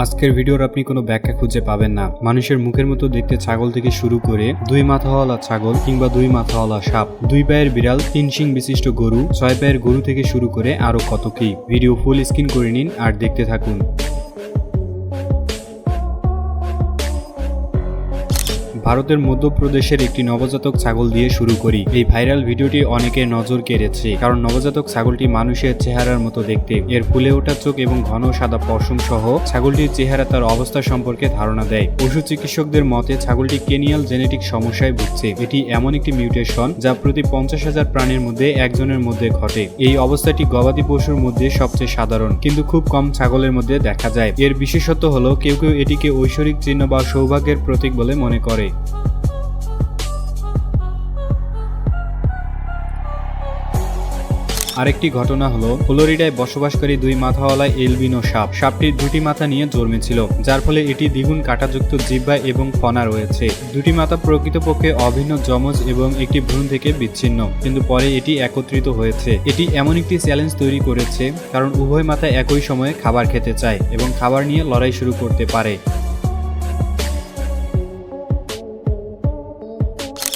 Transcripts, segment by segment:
আজকের ভিডিওর আপনি কোনো ব্যাখ্যা খুঁজে পাবেন না। মানুষের মুখের মতো দেখতে ছাগল থেকে শুরু করে দুই মাথাওয়ালা ছাগল কিংবা দুই মাথাওয়ালা সাপ, দুই পায়ের বিড়াল, তিন শিং বিশিষ্ট গরু, ছয় পায়ের গরু থেকে শুরু করে আরও কত কি। ভিডিও ফুল স্ক্রিন করে নিন আর দেখতে থাকুন। ভারতের মধ্যপ্রদেশের একটি নবজাতক ছাগল দিয়ে শুরু করি। এই ভাইরাল ভিডিওটি অনেকের নজর কেড়েছে, কারণ নবজাতক ছাগলটি মানুষের চেহারার মতো দেখতে। এর ফুলে ওঠা চোখ এবং ঘন সাদা পশম সহ ছাগলটির চেহারা তার অবস্থা সম্পর্কে ধারণা দেয়। পশু চিকিৎসকদের মতে, ছাগলটি কেনিয়াল জেনেটিক সমস্যায় ভুগছে। এটি এমন একটি মিউটেশন যা প্রতি পঞ্চাশ হাজার প্রাণীর মধ্যে একজনের মধ্যে ঘটে। এই অবস্থাটি গবাদি পশুর মধ্যে সবচেয়ে সাধারণ, কিন্তু খুব কম ছাগলের মধ্যে দেখা যায়। এর বিশেষত্ব হলো, কেউ কেউ এটিকে ঐশ্বরিক চিহ্ন বা সৌভাগ্যের প্রতীক বলে মনে করে। আরেকটি ঘটনা হলো, ফ্লোরিডায় বসবাসকারী দুই মাথাওয়ালা এলবিনো সাপ। সাপটির দুটি মাথা নিয়ে জন্মেছিল, যার ফলে এটি দ্বিগুণ কাঁটাযুক্ত জিহ্বা এবং ফনা রয়েছে। দুটি মাথা প্রকৃতপক্ষে অভিন্ন যমজ এবং একটি ভ্রূণ থেকে বিচ্ছিন্ন, কিন্তু পরে এটি একত্রিত হয়েছে। এটি এমন একটি চ্যালেঞ্জ তৈরি করেছে, কারণ উভয় মাথা একই সময়ে খাবার খেতে চায় এবং খাবার নিয়ে লড়াই শুরু করতে পারে।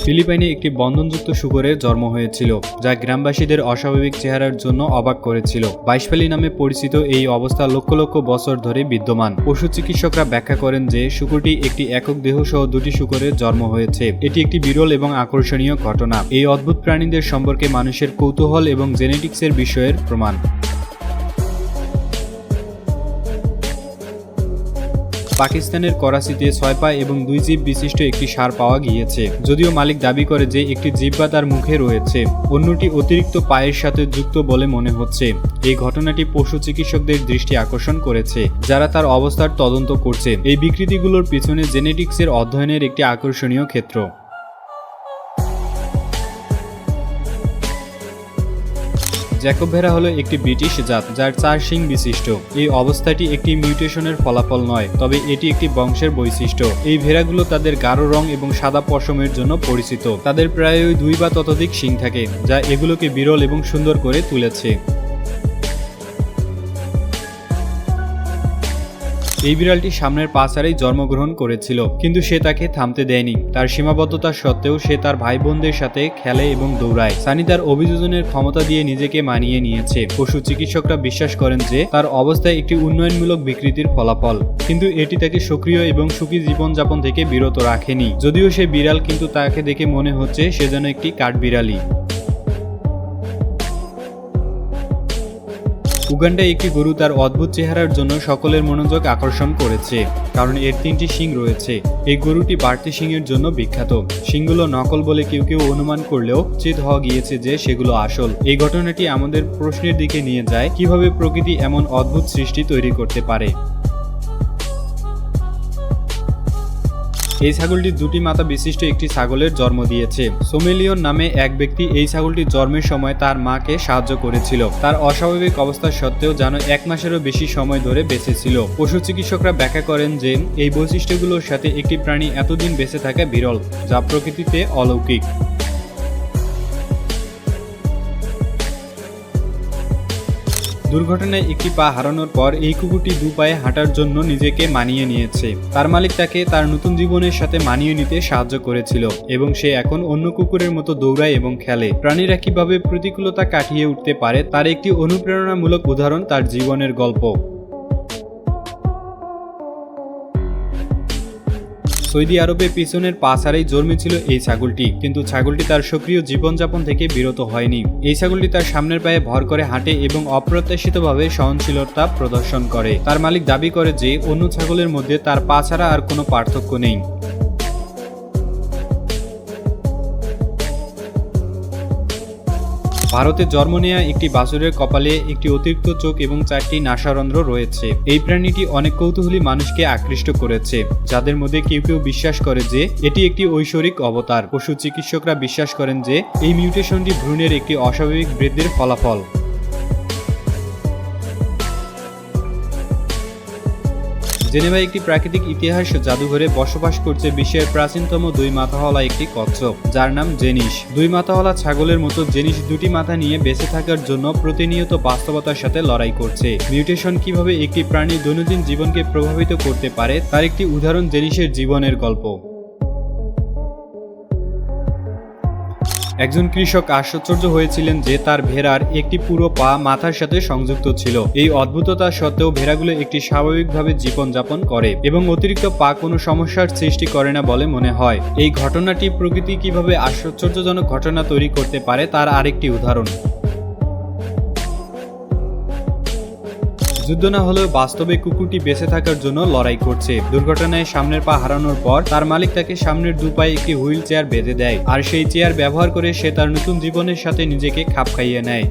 ফিলিপাইনে একটি বন্ধনযুক্ত শুকরের জন্ম হয়েছিল, যা গ্রামবাসীদের অস্বাভাবিক চেহারার জন্য অবাক করেছিল। বাইশপালি নামে পরিচিত এই অবস্থা লক্ষ লক্ষ বছর ধরে বিদ্যমান। পশু চিকিৎসকরা ব্যাখ্যা করেন যে, শুকুরটি একটি একক দেহ সহ দুটি শুকরের জন্ম হয়েছে। এটি একটি বিরল এবং আকর্ষণীয় ঘটনা। এই অদ্ভুত প্রাণীদের সম্পর্কে মানুষের কৌতূহল এবং জেনেটিক্সের বিষয়ের প্রমাণ। পাকিস্তানের করাচিতে ছয় পা এবং দুই জীব বিশিষ্ট একটি সার পাওয়া গিয়েছে। যদিও মালিক দাবি করে যে একটি জিব্বা তার মুখে রয়েছে, অন্যটি অতিরিক্ত পায়ের সাথে যুক্ত বলে মনে হচ্ছে। এই ঘটনাটি পশু চিকিৎসকদের দৃষ্টি আকর্ষণ করেছে, যারা তার অবস্থার তদন্ত করছে। এই বিকৃতিগুলোর পিছনে জেনেটিক্সের অধ্যয়নের একটি আকর্ষণীয় ক্ষেত্র। জ্যাকব ভেড়া হলো একটি ব্রিটিশ জাত যার চার শিং বিশিষ্ট। এই অবস্থাটি একটি মিউটেশনের ফলাফল নয়, তবে এটি একটি বংশের বৈশিষ্ট্য। এই ভেড়াগুলো তাদের গাঢ় রং এবং সাদা পশমের জন্য পরিচিত। তাদের প্রায়ই দুই বা ততোধিক শিং থাকে, যা এগুলোকে বিরল এবং সুন্দর করে তুলেছে। এই বিড়ালটি সামনের পাচারেই জন্মগ্রহণ করেছিল, কিন্তু সে তাকে থামতে দেয়নি। তার সীমাবদ্ধতা সত্ত্বেও সে তার ভাই বোনদের সাথে খেলে এবং দৌড়ায়। সানি তার অভিযোজনের ক্ষমতা দিয়ে নিজেকে মানিয়ে নিয়েছে। পশু চিকিৎসকরা বিশ্বাস করেন যে তার অবস্থায় একটি উন্নয়নমূলক বিকৃতির ফলাফল, কিন্তু এটি তাকে সক্রিয় এবং সুখী জীবনযাপন থেকে বিরত রাখেনি। যদিও সে বিড়াল, কিন্তু তাকে দেখে মনে হচ্ছে সে যেন একটি কাঠ কাঠবিড়ালি। উগান্ডায় একটি গরু তার অদ্ভুত চেহারার জন্য সকলের মনোযোগ আকর্ষণ করেছে, কারণ এর তিনটি শিং রয়েছে। এই গরুটি বাড়তি শিংয়ের জন্য বিখ্যাত। শিংগুলো নকল বলে কেউ কেউ অনুমান করলেও চিত হওয়া গিয়েছে যে সেগুলো আসল। এই ঘটনাটি আমাদের প্রশ্নের দিকে নিয়ে যায়, কীভাবে প্রকৃতি এমন অদ্ভুত সৃষ্টি তৈরি করতে পারে। এই ছাগলটি দুটি মাথা বিশিষ্ট একটি ছাগলের জন্ম দিয়েছে। সোমেলিয়ন নামে এক ব্যক্তি এই ছাগলটি জন্মের সময় তার মাকে সাহায্য করেছিল। তার অস্বাভাবিক অবস্থা সত্ত্বেও যেন এক মাসেরও বেশি সময় ধরে বেঁচে ছিল পশু চিকিৎসকরা ব্যাখ্যা করেন যে, এই বৈশিষ্ট্যগুলোর সাথে একটি প্রাণী এতদিন বেঁচে থাকা বিরল, যা প্রকৃতিতে অলৌকিক। দুর্ঘটনায় একটি পা হারানোর পর এই কুকুরটি দু পায়ে হাঁটার জন্য নিজেকে মানিয়ে নিয়েছে। তার মালিক তাকে তার নতুন জীবনের সাথে মানিয়ে নিতে সাহায্য করেছিল এবং সে এখন অন্য কুকুরের মতো দৌড়ায় এবং খেলে। প্রাণীরা কীভাবে প্রতিকূলতা কাটিয়ে উঠতে পারে তার একটি অনুপ্রেরণামূলক উদাহরণ তার জীবনের গল্প। সৌদি আরবে পিছনের পাছারেই জন্মেছিল এই ছাগলটি। কিন্তু ছাগলটি তার সক্রিয় জীবনযাপন থেকে বিরত হয়নি। এই ছাগলটি তার সামনের পায়ে ভর করে হাঁটে এবং অপ্রত্যাশিতভাবে সহনশীলতা প্রদর্শন করে। তার মালিক দাবি করে যে, অন্য ছাগলের মধ্যে তার পাছাড়া আর কোনো পার্থক্য নেই। ভারতে জন্ম নেয়া একটি বাছুরের কপালে একটি অতিরিক্ত চোখ এবং চারটি নাসারন্ধ্র রয়েছে। এই প্রাণীটি অনেক কৌতূহলী মানুষকে আকৃষ্ট করেছে, যাদের মধ্যে কেউ কেউ বিশ্বাস করে যে এটি একটি ঐশ্বরিক অবতার। পশু চিকিৎসকরা বিশ্বাস করেন যে এই মিউটেশনটি ভ্রূণের একটি অস্বাভাবিক বৃদ্ধির ফলাফল। জেনেভা একটি প্রাকৃতিক ইতিহাস জাদুঘরে বসবাস করছে বিশ্বের প্রাচীনতম দুই মাথাওয়ালা একটি কচ্ছপ, যার নাম জেনিস। দুই মাথাওয়ালা ছাগলের মতো জেনিস দুটি মাথা নিয়ে বেঁচে থাকার জন্য প্রতিনিয়ত বাস্তবতার সাথে লড়াই করছে। মিউটেশন কীভাবে একটি প্রাণী দৈনন্দিন জীবনকে প্রভাবিত করতে পারে, তার একটি উদাহরণ জেনিসের জীবনের গল্প। একজন কৃষক আশ্চর্য হয়েছিলেন যে তার ভেড়ার একটি পুরো পা মাথার সাথে সংযুক্ত ছিল। এই অদ্ভুততা সত্ত্বেও ভেড়াগুলো একটি স্বাভাবিকভাবে জীবনযাপন করে এবং অতিরিক্ত পা কোনো সমস্যার সৃষ্টি করে না বলে মনে হয়। এই ঘটনাটি প্রকৃতি কীভাবে আশ্চর্যজনক ঘটনা তৈরি করতে পারে তার আরেকটি উদাহরণ। যুদ্ধ না হলেও বাস্তবে কুকুরটি বেঁচে থাকার জন্য লড়াই করছে। দুর্ঘটনায় সামনের পা হারানোর পর তার মালিক তাকে সামনের দু পায়ে একটি হুইল চেয়ার বেঁধে দেয় আর সেই চেয়ার ব্যবহার করে সে তার নতুন জীবনের সাথে নিজেকে খাপ খাইয়ে নেয়।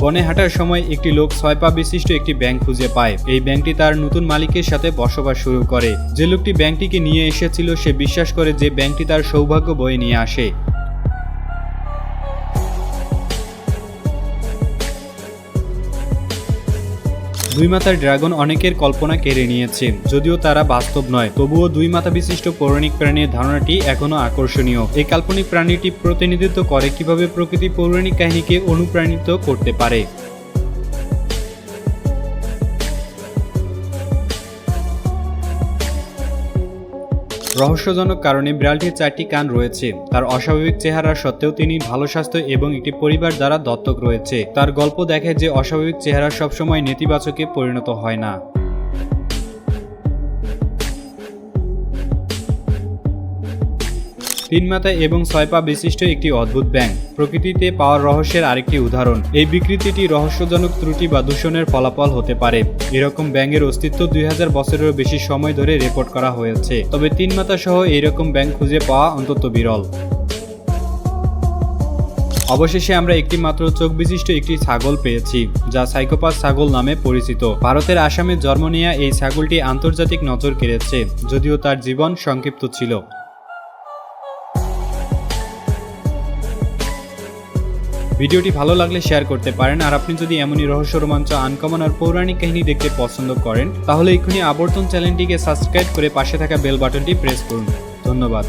বনে হাঁটার সময় একটি লোক ছয় পা বিশিষ্ট একটি ব্যাংক খুঁজে পায়। এই ব্যাংকটি তার নতুন মালিকের সাথে বসবাস শুরু করে। যে লোকটি ব্যাংকটিকে নিয়ে এসেছিল সে বিশ্বাস করে যে ব্যাংকটি তার সৌভাগ্য বয়ে নিয়ে আসে। দুই মাথার ড্রাগন অনেকের কল্পনা কেড়ে নিয়েছে, যদিও তারা বাস্তব নয়। তবুও দুই মাথা বিশিষ্ট পৌরাণিক প্রাণীর ধারণাটি এখনও আকর্ষণীয়। এই কাল্পনিক প্রাণীটি প্রতিনিধিত্ব করে কীভাবে প্রকৃতি পৌরাণিক কাহিনীকে অনুপ্রাণিত করতে পারে। রহস্যজনক কারণে বিড়ালটির চারটি কান রয়েছে। তার অস্বাভাবিক চেহারা সত্ত্বেও তিনি ভালো স্বাস্থ্য এবং একটি পরিবার দ্বারা দত্তক রয়েছে। তার গল্প দেখে যে অস্বাভাবিক চেহারা সবসময় নেতিবাচকে পরিণত হয় না। তিন মাথা এবং ছয় পা বিশিষ্ট একটি অদ্ভুত ব্যাঙ। প্রকৃতিতে পাওয়ার রহস্যের আরেকটি উদাহরণ। এই বিকৃতিটি রহস্যজনক ত্রুটি বা দূষণের ফলাফল হতে পারে। এরকম ব্যাঙের অস্তিত্ব দুই হাজার বছরেরও বেশি সময় ধরে রেকর্ড করা হয়েছে। তবে তিন মাথা সহ এইরকম ব্যাঙ খুঁজে পাওয়া অন্তত বিরল। অবশেষে আমরা একটি মাত্র চোখ বিশিষ্ট একটি ছাগল পেয়েছি, যা সাইকোপাস ছাগল নামে পরিচিত। ভারতের আসামে জন্ম নেয়া এই ছাগলটি আন্তর্জাতিক নজর কেড়েছে, যদিও তার জীবন সংক্ষিপ্ত ছিল। ভিডিওটি ভালো লাগলে শেয়ার করতে পারেন, আর আপনি যদি এমনই রহস্য রোমাঞ্চ আনকমন আর পৌরাণিক কাহিনী দেখতে পছন্দ করেন, তাহলে এক্ষুনি আবর্তন চ্যানেলটিকে সাবস্ক্রাইব করে পাশে থাকা বেল বাটনটি প্রেস করুন। ধন্যবাদ।